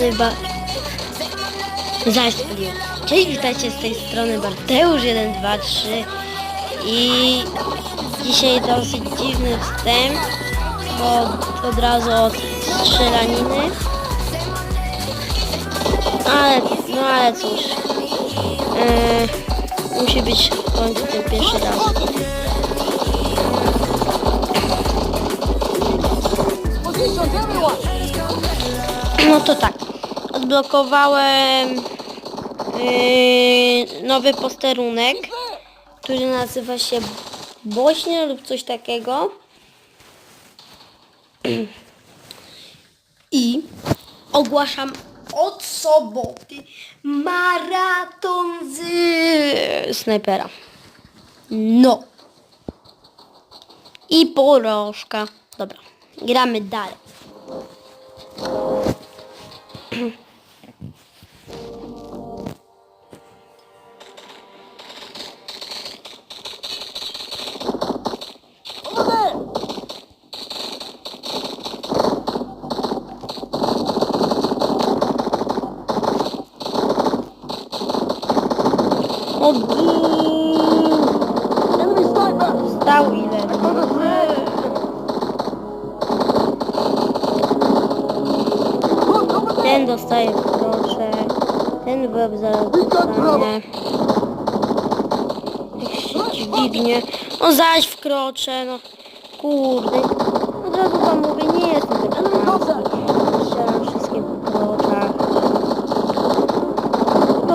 Chyba... Zaś. Cześć, witajcie z tej strony Barteusz 1, 2, 3 i dzisiaj dosyć dziwny wstęp, bo od razu od strzelaniny. Ale, no ale cóż, yy, musi być w końcu ten pierwszy raz. No to tak. Odblokowałem yy, nowy posterunek, który nazywa się Bośnie lub coś takiego. I ogłaszam od soboty maraton z snajpera. No. I porożka. Dobra, gramy dalej. Stał ile? Ten dostaje proszę. Ten web zaraz dostanie. No zaś wkroczę, no. Kurde. Od razu wam mówię, nie jestem taki. Strzelam wszystkie po kroczach.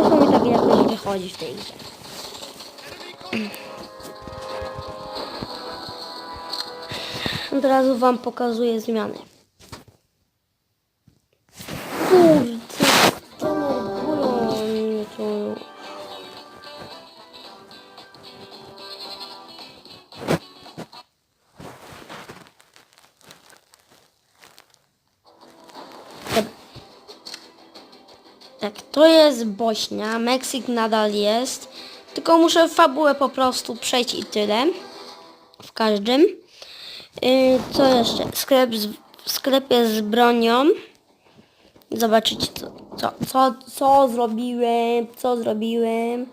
Po mi tak jakoś wychodzi w tej grze. Od razu wam pokazuję zmiany. Kurde. Tak, to jest Bośnia, Meksyk nadal jest, tylko muszę fabułę po prostu przejść i tyle. W każdym. Co jeszcze? Sklep z, sklep jest z bronią. Zobaczycie co, co, co, co zrobiłem, co zrobiłem.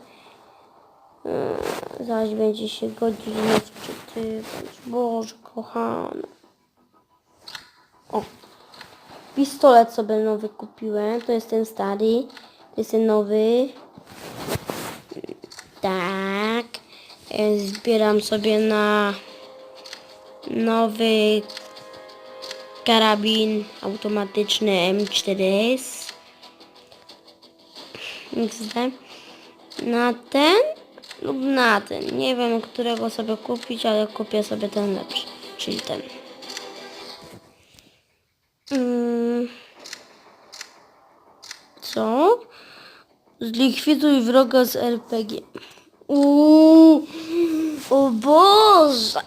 Yy, zaś będzie się godzinę wczytywać. Boże kochany. O. Pistolet sobie nowy kupiłem. To jest ten stary. To jest ten nowy. Tak. Yy, Zbieram sobie na nowy karabin automatyczny M4S. XD. Na ten lub na ten. Nie wiem, którego sobie kupić, ale kupię sobie ten lepszy, czyli ten. Mm. Co? Zlikwiduj wroga z RPG. Uuu, o Boże!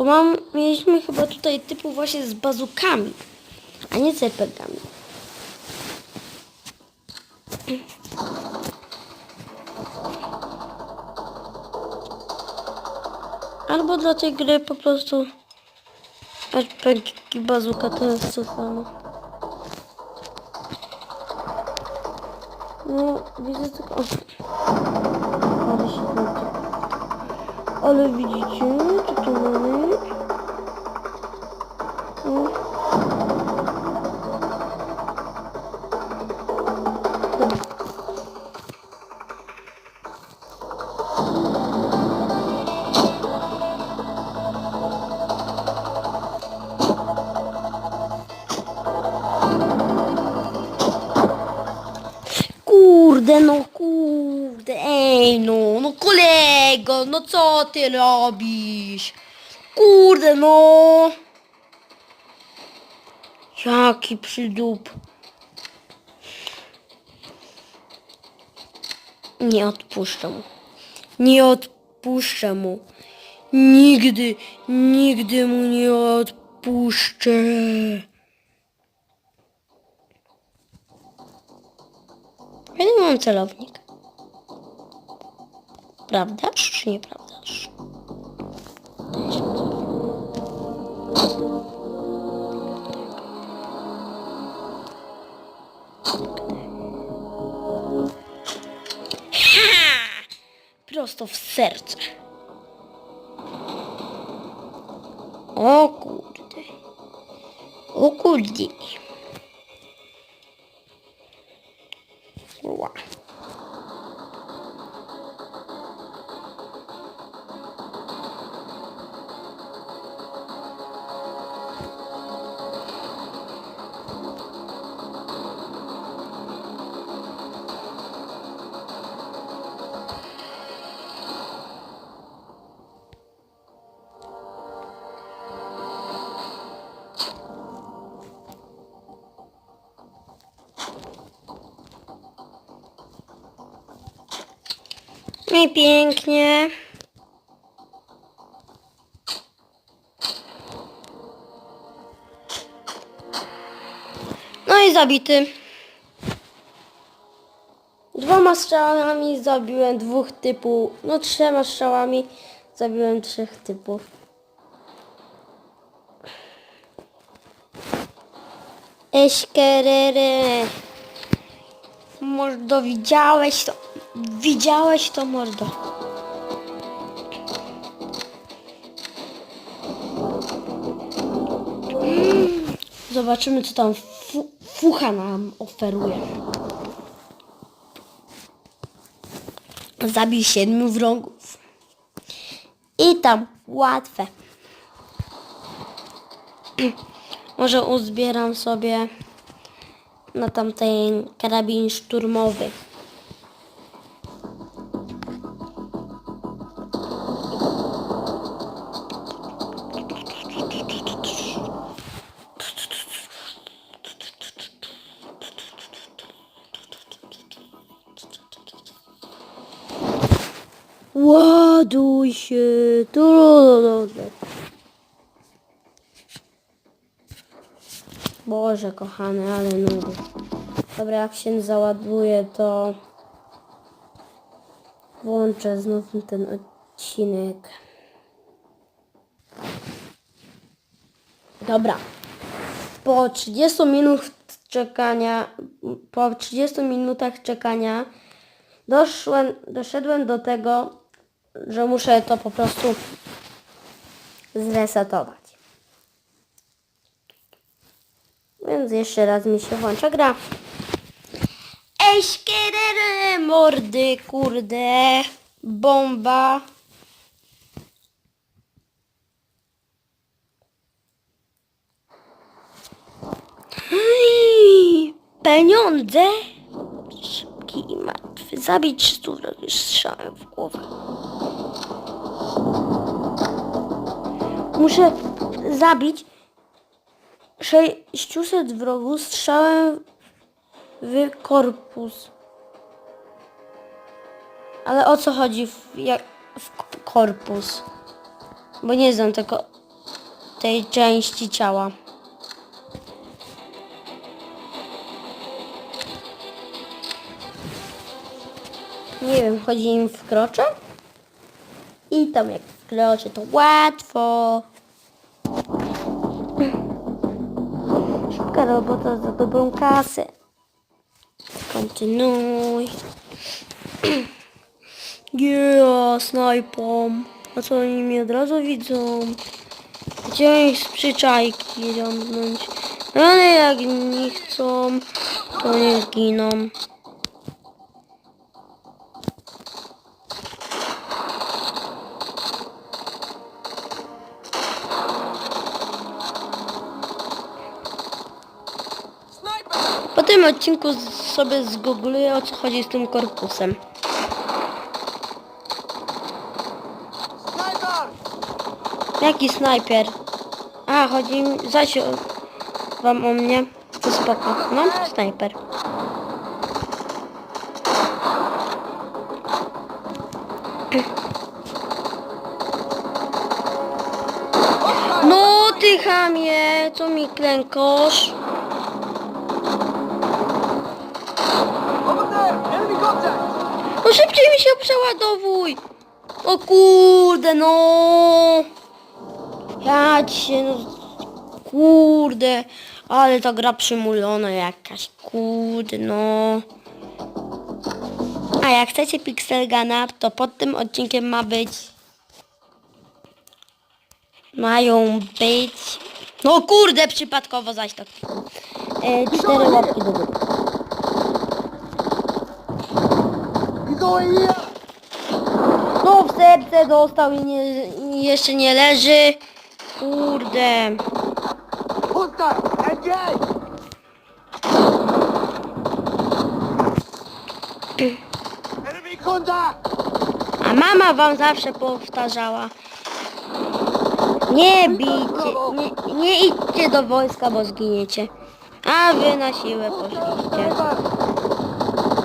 Bo mam, mieliśmy chyba tutaj typu właśnie z bazukami, a nie z RPGami. Albo dla tej gry po prostu RPG bazuka to jest to samo. No, widzę tylko... Ale widzicie, co tu mamy? Kurde, no kurde, ej no, no kolego, no co ty robisz? Kurde, no. Jaki przydup. Nie odpuszczę mu. Nie odpuszczę mu. Nigdy, nigdy mu nie odpuszczę. Ja nie mam celownik. Правда чи неправда? Просто в сердце. О, курди. О, курди. I pięknie. No i zabity. Dwoma strzałami zabiłem dwóch typów. No trzema strzałami zabiłem trzech typów. Eśkerere. Mordo, widziałeś to? Widziałeś to, mordo? Zobaczymy, co tam fu fucha nam oferuje. Zabij siedmiu wrogów. I tam łatwe. Może uzbieram sobie na tamten karabin szturmowy. Ładuj się. Boże kochany, ale nudy. Dobra, jak się załaduje, to włączę znów ten odcinek. Dobra. Po 30 minut czekania, po 30 minutach czekania doszłem, doszedłem do tego, że muszę to po prostu zresetować. Więc jeszcze raz mi się włącza gra. Ej, szkierery, mordy, kurde, bomba. Pieniądze? Szybki i martwy. Zabić 300 wrogów strzałem w głowę. Muszę zabić 600 wrogów strzałem w korpus. Ale o co chodzi w, jak, w korpus? Bo nie znam tego, tej części ciała. Nie wiem, chodzi im w krocze? I tam jak krocze to łatwo. Szybka robota za dobrą kasę. Kontynuuj. Yeah, snajpą. A co oni mnie od razu widzą? Gdzie ich z przyczajki ciągnąć? Ale jak nie chcą, to nie giną. Odcinku sobie zgoogluję o co chodzi z tym korpusem. Jaki snajper? A, chodzi mi... Zaś o- wam o mnie. To spoko. No, snajper. No, ty chamie, co mi klękosz? No szybciej mi się przeładowuj! O kurde, no! Ja ci się, no... Kurde, ale ta gra przymulona jakaś, kurde, no... A jak chcecie Pixelgana, to pod tym odcinkiem ma być... Mają być... No kurde, przypadkowo zaś tak. E, cztery łapki do góry. No w serce dostał i, nie, i jeszcze nie leży. Kurde. A mama wam zawsze powtarzała. Nie bijcie, nie, nie idźcie do wojska, bo zginiecie. A wy na siłę poszliście.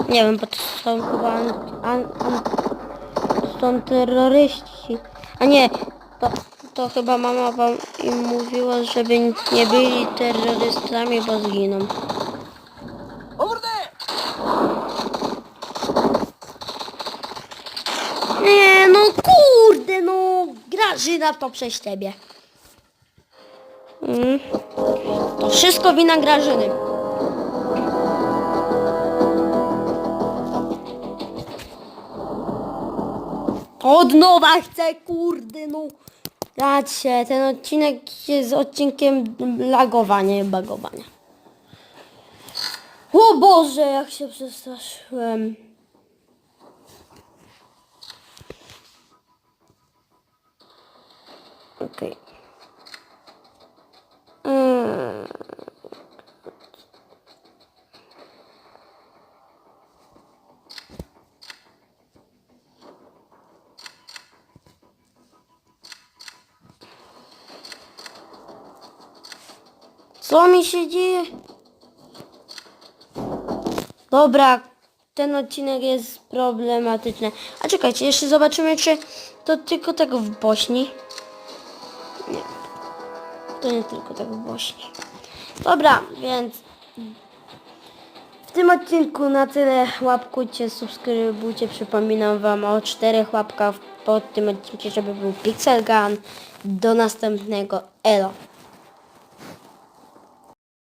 Nie wiem, bo to są chyba an, an, an, to są terroryści. A nie, to, to chyba mama wam im mówiła, żeby nie byli terrorystami, bo zginą. Nie, no kurde, no Grażyna to przez ciebie. Mm. To wszystko wina Grażyny. Od nowa chcę, kurde, no. Racie, ten odcinek jest odcinkiem lagowania i bagowania. O Boże, jak się przestraszyłem. Okej. Mm. Co mi się dzieje? Dobra, ten odcinek jest problematyczny. A czekajcie, jeszcze zobaczymy, czy to tylko tego w Bośni. Nie. To nie tylko tak w Bośni. Dobra, więc w tym odcinku na tyle. Łapkujcie, subskrybujcie. Przypominam Wam o czterech łapkach pod tym odcinkiem, żeby był Pixel Gun. Do następnego. Elo.